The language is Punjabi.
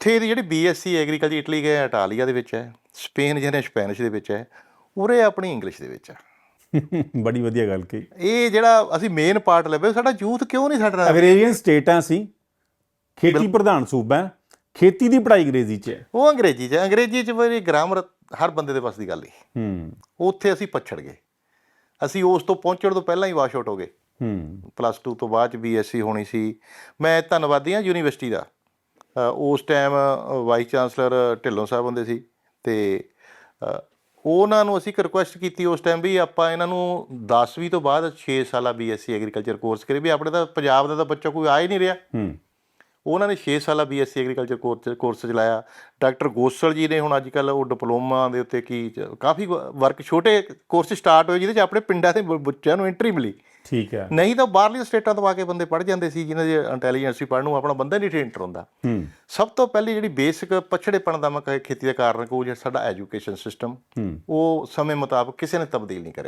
ਉੱਥੇ ਦੀ ਜਿਹੜੀ ਬੀਐਸਸੀ ਐਗਰੀਕਲਚਰ ਇਟਲੀ ਗਏ ਇਟਾਲੀਆ ਦੇ ਵਿੱਚ ਹੈ ਸਪੇਨ ਜਿਹਨੇ ਸਪੈਨਿਸ਼ ਦੇ ਵਿੱਚ ਹੈ ਉਰੇ ਆਪਣੀ ਇੰਗਲਿਸ਼ ਦੇ ਵਿੱਚ ਹੈ। ਬੜੀ ਵਧੀਆ ਗੱਲ ਕਹੀ। ਇਹ ਜਿਹੜਾ ਅਸੀਂ ਮੇਨ ਪਾਰਟ ਲੱਭੇ ਸਾਡਾ ਯੂਥ ਕਿਉਂ ਨਹੀਂ ਸਾਡਾ ਅਗਰੇਰੀਅਨ ਸਟੇਟਾਂ ਸੀ ਖੇਤੀ ਪ੍ਰਧਾਨ ਸੂਬਾ ਹੈ, ਖੇਤੀ ਦੀ ਪੜ੍ਹਾਈ ਅੰਗਰੇਜ਼ੀ 'ਚ ਹੈ। ਉਹ ਅੰਗਰੇਜ਼ੀ 'ਚ ਹੈ। ਅੰਗਰੇਜ਼ੀ 'ਚ ਮੇਰੀ ਗ੍ਰਾਮਰ ਹਰ ਬੰਦੇ ਦੇ ਵੱਸ ਦੀ ਗੱਲ ਨਹੀਂ ਹੂੰ। ਉੱਥੇ ਅਸੀਂ ਪਛੜ ਗਏ। ਅਸੀਂ ਉਸ ਤੋਂ ਪਹੁੰਚਣ ਤੋਂ ਪਹਿਲਾਂ ਹੀ ਵਾਸ਼ ਆਊਟ ਹੋ ਗਏ। ਹੂੰ। ਪਲੱਸ 2 ਤੋਂ ਬਾਅਦ ਚ ਬੀਐਸਸੀ ਹੋਣੀ ਸੀ। ਮੈਂ ਧੰਨਵਾਦੀ ਹਾਂ ਯੂਨੀਵਰਸਿਟੀ ਦਾ। ਉਸ time vice chancellor Dhillon Sahib ਹੁੰਦੇ ਸੀ ਤੇ ਉਹਨਾਂ ਨੂੰ ਅਸੀਂ ਇੱਕ ਰਿਕੁਐਸਟ ਕੀਤੀ ਉਸ ਟਾਈਮ ਵੀ ਆਪਾਂ ਇਹਨਾਂ ਨੂੰ 10ਵੀਂ ਤੋਂ ਬਾਅਦ 6 ਸਾਲਾ ਬੀਐਸਸੀ ਐਗਰੀਕਲਚਰ ਕੋਰਸ ਕਰੇ ਵੀ ਆਪਣੇ ਤਾਂ ਪੰਜਾਬ ਦਾ ਤਾਂ ਬੱਚਾ ਕੋਈ ਆ ਹੀ ਨਹੀਂ ਰਿਹਾ। ਹੂੰ। ਉਹਨਾਂ ਨੇ 6 ਸਾਲਾ ਬੀਐਸਸੀ ਐਗਰੀਕਲਚਰ ਕੋਰਸ ਚਲਾਇਆ। ਡਾਕਟਰ ਗੋਸਲ ਜੀ ਨੇ ਹੁਣ ਅੱਜ ਕੱਲ ਉਹ ਡਿਪਲੋਮਾ ਦੇ ਉੱਤੇ ਕੀ ਕਾਫੀ ਵਰਕ ਛੋਟੇ ਕੋਰਸ ਸਟਾਰਟ ਹੋਏ ਜਿਹਦੇ ਚ ਆਪਣੇ ਪਿੰਡਾਂ ਦੇ ਬੱਚਿਆਂ ਨੂੰ ਐਂਟਰੀ ਮਿਲੀ। ਠੀਕ ਹੈ। ਨਹੀਂ ਤਾਂ ਬਾਹਰਲੀਆਂ ਸਟੇਟਾਂ ਤੋਂ ਆ ਕੇ ਬੰਦੇ ਪੜ ਜਾਂਦੇ ਸੀ ਜਿਨ੍ਹਾਂ ਦੇ ਇੰਟੈਲੀਜੈਂਸ ਸੀ ਪੜ੍ਹਨ ਨੂੰ ਆਪਣਾ ਬੰਦਾ ਨਹੀਂ ਟ੍ਰੇਨਡ ਹੁੰਦਾ ਹੂੰ। ਸਭ ਤੋਂ ਪਹਿਲੀ ਜਿਹੜੀ ਬੇਸਿਕ ਪਛੜੇਪਣ ਦਾ ਮੈਂ ਕਹੇ ਖੇਤੀ ਦਾ ਕਾਰਨ ਕੋ ਜਿਹੜਾ ਸਾਡਾ ਐਜੂਕੇਸ਼ਨ ਸਿਸਟਮ ਉਹ ਸਮੇਂ ਮੁਤਾਬਕ ਕਿਸੇ ਨੇ ਤਬਦੀਲ ਨਹੀਂ ਕਰਿਆ।